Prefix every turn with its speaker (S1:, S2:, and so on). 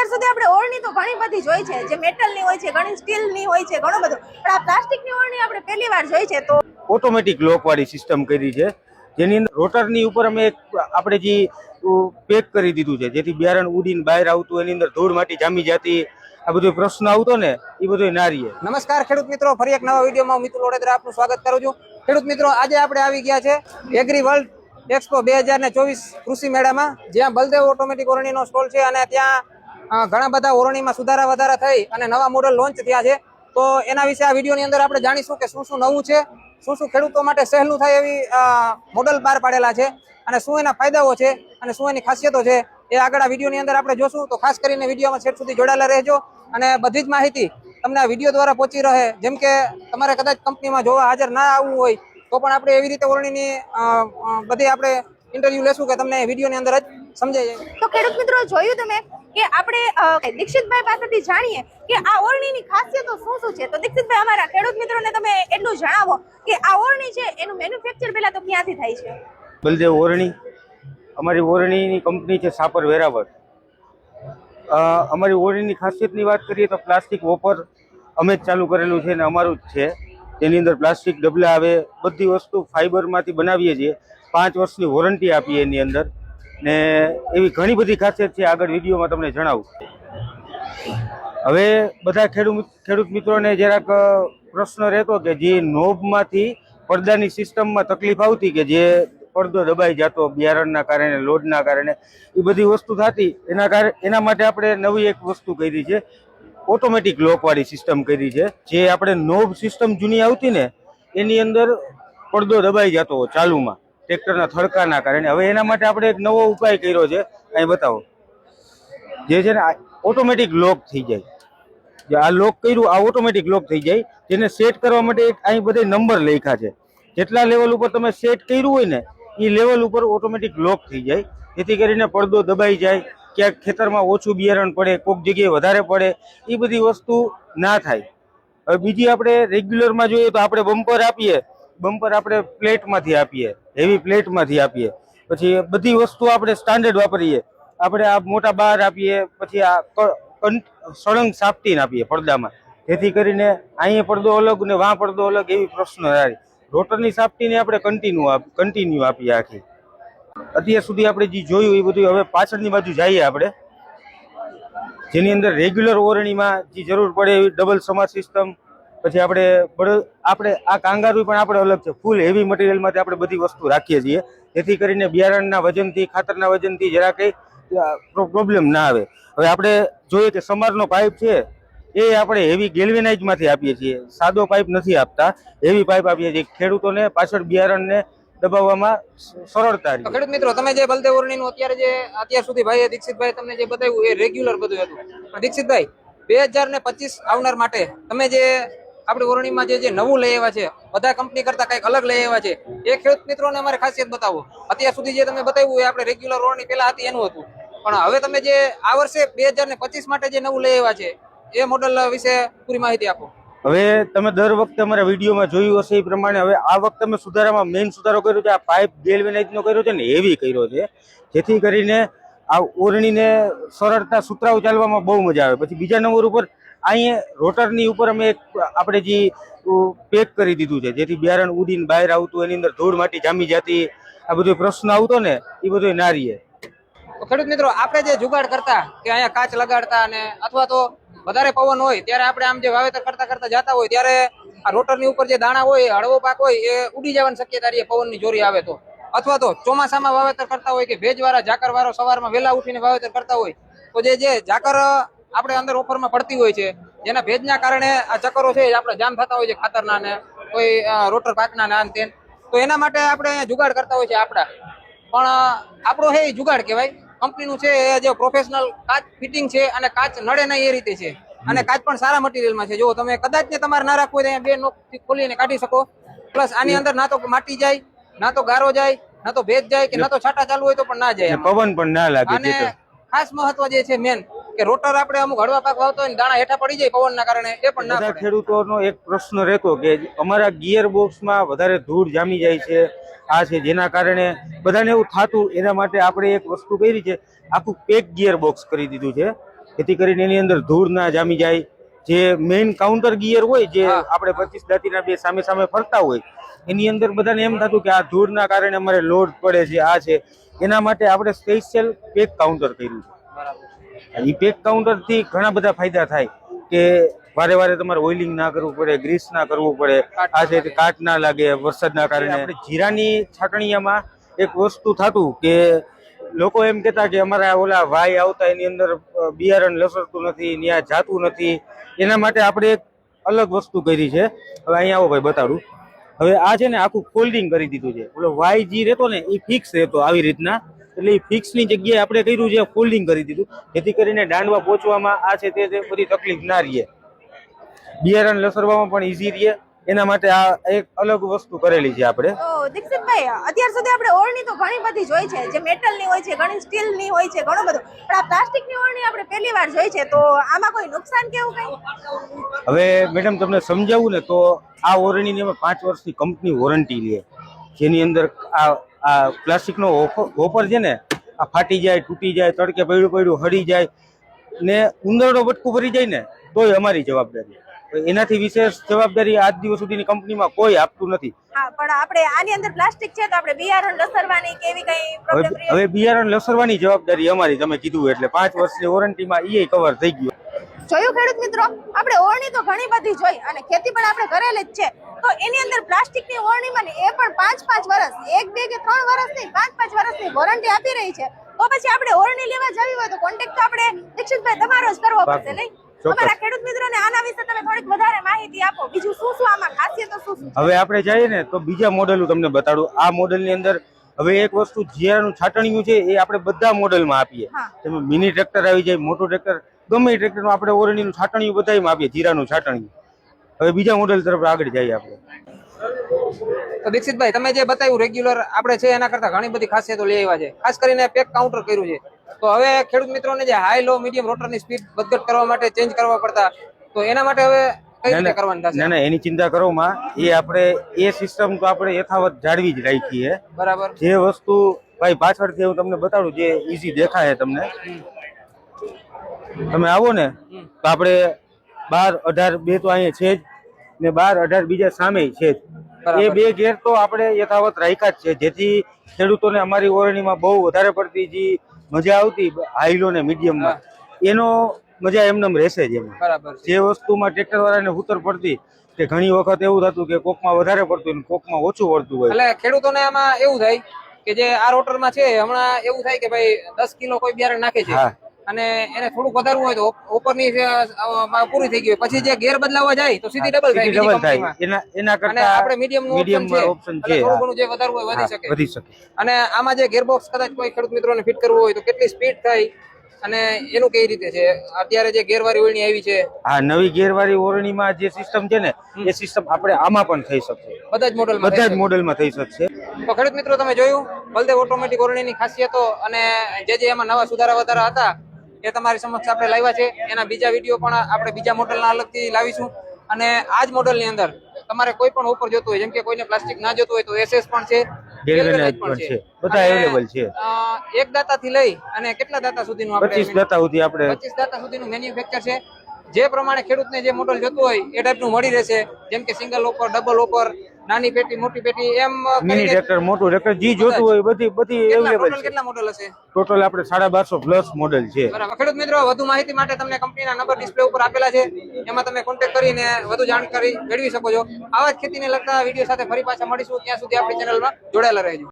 S1: અત્યાર સુધી આપણે ઓળણી તો ઘણી બધી જોઈ છે જે મેટલની હોય છે ઘણી સ્ટીલની હોય છે ઘણું બધું. પણ આ પ્લાસ્ટિકની ઓળણી આપણે પહેલી વાર જોઈ છે તો
S2: ઓટોમેટિક લોક વાળી સિસ્ટમ કરી છે જેની અંદર રોટરની ઉપર અમે એક આપણે જે પેક કરી દીધું છે જેથી બિયારણ ઉડીને બહાર આવતું એની અંદર ધૂળ માટી જામી જતી આ બધો પ્રશ્ન આવતો ને એ બધો નારીએ.
S3: નમસ્કાર ખેડૂત મિત્રો ફરી એક નવા વિડીયોમાં હું મિતુલ ઓડેદરા આપનું સ્વાગત કરું છું. ખેડૂત મિત્રો આજે આપણે આવી ગયા છે એગ્રી વર્લ્ડ એક્સપો બે હજાર ને ચોવીસ કૃષિ મેળામાં જ્યાં બલદેવ ઓટોમેટિક ઓરણીનો સ્ટોલ છે અને ત્યાં ઘણા બધા ઓરણીમાં સુધારા વધારા થઈ અને નવા મોડલ લોન્ચ થયા છે. તો એના વિશે આ વિડીયોની અંદર આપણે જાણીશું કે શું શું નવું છે, શું શું ખેડૂતો માટે સહેલું થાય એવી મોડલ બહાર પાડેલા છે અને શું એના ફાયદાઓ છે અને શું એની ખાસિયતો છે એ આગળ આ વિડીયોની અંદર આપણે જોશું. તો ખાસ કરીને વિડીયોમાં છેક સુધી જોડાયેલા રહેજો અને બધી જ માહિતી તમને આ વીડિયો દ્વારા પહોંચી રહે. જેમ કે તમારે કદાચ કંપનીમાં જોવા હાજર ના આવવું હોય, તો પણ આપણે એવી રીતે ઓરણીની બધી આપણે ઇન્ટરવ્યૂ લેશું કે તમને વિડીયોની અંદર જ સમજાઈ જાય
S1: તો ખેડૂત મિત્રો જોયું તમે કે આપણે દીક્ષિતભાઈ પાસેથી જાણીએ કે આ ઓરણીની ખાસિયતો શું શું છે? તો દીક્ષિતભાઈ અમારા ખેડૂત મિત્રોને તમે એટલું જણાવો કે આ ઓરણી છે એનું મેન્યુફેક્ચર પહેલા તો ક્યાંથી થાય છે?
S2: બલદેવ ઓરણી અમારી ઓરણીની કંપની છે સાપર વેરાવર અમારી ઓરણીની ખાસિયતની વાત કરીએ તો પ્લાસ્ટિક વોપર અમે જ ચાલુ કરેલું છે ને અમારું જ છે. તેની અંદર પ્લાસ્ટિક ડબલા આવે બધી વસ્તુ ફાઈબરમાંથી બનાવીએ છીએ. પાંચ વર્ષની વોરંટી આપીએ એની અંદર. ને એવી ઘણી બધી ખાસિયત છે, આગળ વિડીયોમાં તમને જણાવું. હવે બધા ખેડૂત ખેડૂત મિત્રોને જરાક પ્રશ્ન રહેતો કે જે નોબમાંથી પડદાની સિસ્ટમમાં તકલીફ આવતી કે જે પડદો દબાઈ જતો, બિયારણના કારણે, લોડના કારણે, એ બધી વસ્તુ થતી, એના કારણે એના માટે આપણે નવી એક વસ્તુ કરી છે, ઓટોમેટિક લોકવાળી સિસ્ટમ કરી છે, જે આપણે નોબ સિસ્ટમ જૂની આવતી ને, એની અંદર પડદો દબાઈ જતો ચાલુમાં. ટ્રેક્ટરના થડકાના કારણે. હવે એના માટે આપણે એક નવો ઉપાય કર્યો છે. અહીં બતાવો. જે છે ને ઓટોમેટિક લોક થઈ જાય. જે આ લોક કર્યું, આ ઓટોમેટિક લોક થઈ જાય. જેને સેટ કરવા માટે એક અહીં બધે નંબર લખ્યા છે. જેટલા લેવલ ઉપર તમે સેટ કર્યું હોય ને એ લેવલ ઉપર ઓટોમેટિક લોક થઈ જાય. જેથી કરીને પડદો દબાઈ જાય, ક્યાંક ખેતરમાં ઓછું બિયારણ પડે, કોઈક જગ્યાએ વધારે પડે એ બધી વસ્તુ ના થાય. હવે બીજી આપણે રેગ્યુલરમાં જોઈએ તો આપણે બમ્પર આપીએ. બમ્પર આપણે પ્લેટમાંથી આપીએ હેવી પ્લેટમાંથી આપીએ. પછી બધી વસ્તુ આપણે સ્ટાન્ડર્ડ વાપરીએ. આપણે આ મોટા બાર આપીએ, પછી આ સળંગ સાપટીને આપીએ પડદામાં. જેથી કરીને અહીંયા પડદો અલગ ને વાં પડદો અલગ એવી પ્રશ્ન થાય. રોટરની સાપટીને આપણે કન્ટિન્યુ કન્ટિન્યુ આપીએ આખી. અત્યાર સુધી આપણે જે જોયું એ બધું હવે પાછળની બાજુ જઈએ આપણે. જેની અંદર રેગ્યુલર ઓરણીમાં જે જરૂર પડે એવી ડબલ સમાર સિસ્ટમ પછી આપણે આપણે આ કાંગારું પણ આપણે અલગ છે. ફૂલ હેવી મટીરિયલમાંથી આપણે બધી વસ્તુ રાખીએ છીએ. જેથી કરીને બિયારણના વજનથી, ખાતરના વજનથી જરા કંઈ પ્રોબ્લેમ ના આવે. હવે આપણે જોઈએ કે સમારનો પાઇપ છે, એ આપણે હેવી ગેલ્વેનાઇઝમાંથી આપીએ છીએ. સાદો પાઇપ નથી આપતા. હેવી પાઇપ આપીએ છીએ. ખેડૂતોને પાછળ બિયારણને દબાવવામાં સરળતા
S3: ખેડૂત મિત્રો, તમે જે બલદેવ ઓરણીનું અત્યારે જે અત્યાર સુધી ભાઈ દીક્ષિતભાઈ તમને જે બતાવ્યું, એ રેગ્યુલર બધું હતું. પણ દીક્ષિતભાઈ, બે હજાર ને પચીસ આવનાર માટે તમે જે આપણી ઓરણીમાં જે જે નવું લઈ આવ્યા છે, બધા કંપની કરતા કંઈક અલગ લઈ આવ્યા છે, એ ખેડૂત મિત્રોને અમારે ખાસિયત બતાવો. અત્યાર સુધી જે તમે બતાવ્યું એ આપણે રેગ્યુલર ઓરણી પહેલા હતી, એનું હતું. પણ હવે તમે જે આ વર્ષે બે હજાર ને પચીસ માટે જે નવું લઈ આવ્યા છે, એ મોડલ વિશે પૂરી માહિતી આપો.
S2: હવે તમે દર વખતે અમારા વિડીયોમાં જોયું હશે એ પ્રમાણે હવે આ વખતે અમે સુધારામાં મેઇન સુધારો કર્યો છે, આ પાઇપ ગેલ્વેનાઇઝનો કર્યો છે ને હેવી કર્યો છે. જેથી કરીને આ ઓરણીને સરળતા સુતરાઉ ચાલવામાં બહુ મજા આવે. પછી બીજા નંબર ઉપર અહીંયા રોટરની ઉપર અમે એક આપણે જે પેક કરી દીધું છે, જેથી બિયારણ ઉડીને બહાર આવતું, એની અંદર ધૂળ, માટી, જામી જતી, આ બધો પ્રશ્ન આવતો ને, એ બધો ના રહીએ
S3: ખેડૂત મિત્રો, આપણે જે જુગાડ કરતા, કે અહીંયા કાચ લગાડતા અને અથવા તો વધારે પવન હોય, ત્યારે આપણે આમ જે વાવેતર કરતા કરતા જતા હોય, ત્યારે આ રોટરની ઉપર જે દાણા હોય, હળવો પાક હોય, એ ઉડી જવાની શક્યતા રહે પવનની જોરી આવે તો. અથવા તો ચોમાસામાં વાવેતર કરતા હોય કે ભેજવાળા, ઝાકરવાળો સવારમાં વહેલા ઉઠીને વાવેતર કરતા હોય, તો જે જે ઝાકર આપણે અંદર ઓફરમાં પડતી હોય છે. જેના ભેજના કારણે આ ચક્કરો છે આપણે જામ થતા હોય છે ખાતરના ને કોઈ રોટર પાકના ને આન તો એના માટે આપણે જુગાડ કરતા હોય છે આપણા. પણ આપણો હે જુગાડ કહેવાય. કંપનીનું છે એ જે પ્રોફેશનલ કાચ ફિટિંગ છે અને કાચ નડે નહીં એ રીતે છે. અને કાચ પણ સારા મટીરિયલમાં છે. જો તમે કદાચ ને તમારે ના રાખવું હોય તો બે નોકથી ખોલીને કાઢી શકો. પ્લસ આની અંદર ના તો માટી જાય ના તો ગારો જાય ના તો ભેજ જાય કે ના તો છાંટા ચાલુ હોય તો પણ ના જાય
S2: પવન પણ ના લાગે
S3: અને ખાસ મહત્વ જે છે મેન કે રોટર આપણે અમુક હળવા પાક વાવતો હોય ને દાણા હેઠા પડી જાય પવનના કારણે એ પણ ના
S2: બધા
S3: પડે.
S2: ખેડૂતોનો એક પ્રશ્ન રહેતો કે અમારા ગિયર બોક્સમાં વધારે ધૂળ જામી જાય છે આ છે જેના કારણે બધાને એવું થતું એના માટે આપણે એક વસ્તુ કરી છે આખું પેક ગિયર બોક્સ કરી દીધું છે. જેથી કરીને એની અંદર ધૂળ ના જામી જાય. જે મેઇન કાઉન્ટર ગિયર હોય જે આપણે પચીસ દાંતીના બે સામે સામે ફરતા હોય એની અંદર બધાને એમ થતું કે આ ધૂળના કારણે અમારે લોડ પડે છે આ છે. એના માટે આપણે સ્પેશિયલ પેક કાઉન્ટર કર્યું છે. એ પેક કાઉન્ટરથી ઘણા બધા ફાયદા થાય કે વારે વારે તમારે ઓઇલિંગ ના કરવું પડે ગ્રીસ ના કરવું પડે આ છે કાટ ના લાગે વરસાદના કારણે. આપણે જીરાની છાટણીયામાં એક વસ્તુ થતું કે લોકો એમ કહેતા કે અમારા ઓલા વાય આવતા એની અંદર બિયારણ લસરતું નથી ત્યાં જાતું નથી. એના માટે આપણે એક અલગ વસ્તુ કરી છે. હવે અહીંયા આવો ભાઈ બતાડું. હવે આ છે ને આખું ફોલ્ડિંગ કરી દીધું છે. ઓલો વાય જી રહેતો ને એ ફિક્સ રહેતો આવી રીતના. એટલે એ ફિક્સની જગ્યાએ આપણે કર્યું છે ફોલ્ડિંગ કરી દીધું. જેથી કરીને દાંડવા પહોંચવામાં આ છે તે બધી તકલીફ ના રહે. બિયારણ લસરવામાં પણ ઈઝી રહે. એના માટે આ એક અલગ વસ્તુ કરેલી છે આપણે.
S1: દીક્ષિતભાઈ અત્યાર સુધી આપણે ઓળણી તો ઘણી બધી જોઈ છે. જે મેટલની હોય છે ઘણી સ્ટીલની હોય છે ઘણું બધું. પણ આ પ્લાસ્ટિકની ઓળણી આપણે પહેલી વાર જોઈ છે તો આમાં કોઈ નુકસાન કેવું કઈ?
S2: હવે મેડમ તમને સમજાવું ને તો આ ઓરણીની અમે પાંચ વર્ષની કંપની વોરંટી લે. જેની અંદર આ આ પ્લાસ્ટિકનો હોપર છે ને આ ફાટી જાય તૂટી જાય તડકે પડ્યું પડ્યું હરી જાય ને ઉંદરનો બટકું ભરી જાય ને તોય અમારી જવાબદારી. એનાથી વિશેષ જવાબદારી આજ દિવસ સુધીની કંપનીમાં કોઈ આપતું નથી.
S1: પણ આપણે આની અંદર પ્લાસ્ટિક છે તો આપણે બિયારણ લસરવાની કેવી કઈ
S2: હવે હવે બિયારણ લસરવાની જવાબદારી અમારી તમે કીધું એટલે પાંચ વર્ષની વોરંટીમાં એ કવર થઈ ગયું.
S1: જોયું ખેડૂત મિત્રો? આપણે ઓળણી તો ઘણી બધી જોઈ અને ખેતી પણ આપણે કરેલી જ છે. તો એની અંદર પ્લાસ્ટિકની ઓરણીમાં ને એ પણ પાંચ પાંચ વર્ષ એક બે કે ત્રણ વર્ષની પાંચ પાંચ વર્ષની વોરંટી આપી રહી છે. તો પછી આપણે ઓળણી લેવા જવી હોય તો કોન્ટેક્ટ તો આપણે દીક્ષિતભાઈ તમારો જ કરવો પડશે નહીં? અમારા ખેડૂત મિત્રોને આના વિશે તમે થોડીક વધારે માહિતી આપો. બીજું શું શું આમાં ખાસિયતો શું શું
S2: હવે આપણે જઈએ ને તો બીજા મોડેલો તમને બતાડું. આ મોડેલની અંદર હવે એક વસ્તુ જીરાનું છાટણીયું છે એ આપણે બધા મોડેલમાં આપીએ. મિની ટ્રેક્ટર આવી જાય મોટું ટ્રેક્ટર ગમે એ ટ્રેક્ટરનું આપણે ઓરણીનું છાટણીયું બધામાં આપીએ જીરાનું છાટણીયું. હવે બીજા મોડેલ તરફ આગળ જઈએ આપણે.
S3: તો દીક્ષિતભાઈ તમે જે બતાવ્યું રેગ્યુલર આપણે છે એના કરતા ઘણી બધી ખાસિયતો લઈ આવ્યા છે. ખાસ કરીને પેક કાઉન્ટર કર્યું છે. તો હવે ખેડૂત મિત્રોને જે હાઈ લો મીડિયમ રોટરની સ્પીડ વધઘટ કરવા માટે ચેન્જ કરવા પડતા તો એના માટે હવે કરવાની
S2: ના ના એની ચિંતા કરો માં. એ આપણે એ સિસ્ટમ તો આપણે યથાવત જાળવી જ રાખી છે
S3: બરાબર.
S2: જે વસ્તુ ભાઈ પાછળથી હું તમને બતાડું જે ઈઝી દેખાય તમને. તમે આવો ને તો આપણે બાર અઢાર બે તો અહીંયા છે જ ને બાર અઢાર બીજા સામે છે જ. એ બે ગેર તો આપણે યથાવત રાખ્યા જ છે. જેથી ખેડૂતોને અમારી ઓરણીમાં બહુ વધારે પડતી જે મજા આવતી હાઈલો ને મીડિયમમાં એનો મજા એમનેમ રહેશે જ એમાં.
S3: બરાબર
S2: જે વસ્તુમાં ટ્રેક્ટર વાળાને ઉતર પડતી કે ઘણી વખત એવું થતું કે કોકમાં વધારે પડતું કોકમાં ઓછું પડતું હોય.
S3: એટલે ખેડૂતોને આમાં એવું થાય કે જે આ રોટરમાં છે હમણાં એવું થાય કે ભાઈ દસ કિલો કોઈ બિયારણ નાખે છે. અને એને થોડુંક વધારવું હોય તો ઉપરની જે, પૂરી થઈ ગઈ હોય. પછી જે ગેર બદલાવા જાય તો સીધી ડબલ થાય
S2: ડબલ થાય. એના એના કરતા
S3: આપણે મીડિયમ
S2: medium
S3: ઓપ્શન છે. થોડું ઘણું જે વધારવું હોય વધી શકે.
S2: વધી શકે.
S3: અને આમાં જે ગેરબોક્સ કદાચ કોઈ ખેડૂત મિત્રોને ફિટ કરવું હોય તો કેટલી સ્પીડ થાય અને એનું કઈ રીતે છે? અત્યારે જે ગેરવાળી ઓળણી આવી છે.
S2: હા નવી ગેરવાળી ઓરણીમાં જે સિસ્ટમ છે ને એ સિસ્ટમ આપણે આમાં પણ થઈ શકશે.
S3: બધા જ મોડલ
S2: બધા જ મોડેલમાં થઈ શકશે.
S3: તો ખેડૂત મિત્રો તમે જોયું બલદેવ ઓટોમેટિક ઓરણીની ખાસિયતો અને જે જે એમાં નવા સુધારા વધારા હતા એ તમારી સમક્ષ આપણે લાવ્યા છે એના બીજા વીડિયો પણ આપણે બીજા મોડલના અલગથી લાવીશું. અને આ જ મોડલની અંદર તમારે કોઈ પણ ઓફર જોતું હોય જેમ કે કોઈને પ્લાસ્ટિક ના જોતું હોય તો એસએસ પણ છે
S2: બધા છે.
S3: એક દાતાથી લઈ અને કેટલા દાતા સુધીનું આપણે
S2: પચીસ દાતા સુધી આપણે
S3: પચીસ દાતા સુધીનું મેન્યુફેક્ચર છે. જે પ્રમાણે ખેડૂતને જે મોડલ જોતું હોય એ ટાઈપનું મળી રહેશે. જેમ કે સિંગલ ઓફર ડબલ ઓપર નાની પેટી મોટી પેટી એમ
S2: મિની ટ્રેક્ટર મોટું ટ્રેક્ટર જી જોતું હોય બધી બધી અવેલેબલ છે.
S3: કેટલા મોડલ હશે?
S2: ટોટલ આપણે સાડા બારસો પ્લસ મોડેલ છે.
S3: બરાબર. ખેડૂત મિત્રો વધુ માહિતી માટે તમને કંપનીના નંબર ડિસ્પ્લે ઉપર આપેલા છે. એમાં તમે કોન્ટેક્ટ કરીને વધુ જાણકારી મેળવી શકો છો. આવા જ ખેતીને લગતા વીડિયો સાથે ફરી પાછા મળીશું. ત્યાં સુધી આપણી ચેનલમાં જોડાયેલા રહેજો.